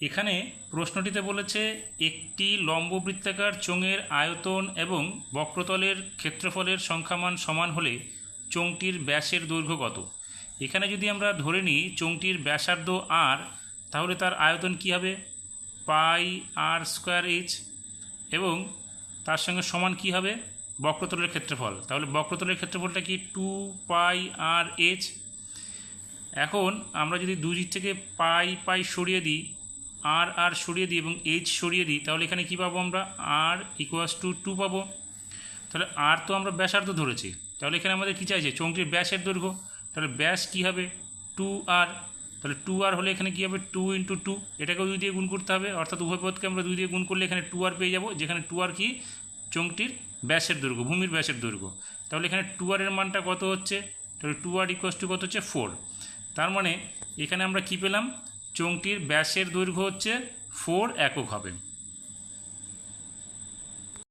এখানে প্রশ্নটিতে বলেছে, একটি লম্ববৃত্তাকার চোঙের আয়তন এবং বক্রতলের ক্ষেত্রফলের সংখ্যামান সমান হলে চোঙটির ব্যাসের দৈর্ঘ্য কত? এখানে যদি আমরা ধরে নিই চোঙটির ব্যাসার্ধ আর তাহলে তার আয়তন কী হবে? পাই আর স্কোয়ার এইচ এবং তার সঙ্গে সমান কী হবে? বক্রতলের ক্ষেত্রফল। তাহলে বক্রতলের ক্ষেত্রফলটা কি? টু পাই আর এইচ এখন আমরা যদি দুই দিক থেকে পাই পাই সরিয়ে দিই আর আর সরিয়ে দিই এবং এইচ সরিয়ে দিই, তাহলে এখানে কী পাবো আমরা? আর ইকুয়াস টু টু পাবো। তাহলে আর তো আমরা ব্যাসার্ধ ধরেছি। তাহলে এখানে আমাদের কী চাইছে? চোঙটির ব্যাসের দৈর্ঘ্য। তাহলে ব্যাস কী হবে? টু আর তাহলে টু আর হলে এখানে কী হবে? টু ইন্টু টু এটাকেও দুই দিয়ে গুণ করতে হবে। অর্থাৎ উভয় পদকে আমরা দুই দিয়ে গুণ করলে এখানে টু আর পেয়ে যাব, যেখানে টু আর কি? চোঙটির ব্যাসের দৈর্ঘ্য, ভূমির ব্যাসের দৈর্ঘ্য। তাহলে এখানে টু আরের মানটা কত হচ্ছে? তাহলে টু আর ইকুয়াস টু কত হচ্ছে? ফোর তার মানে এখানে আমরা কি পেলাম? চোঙটির ব্যাসের দৈর্ঘ্য হচ্ছে ফোর একক হবে।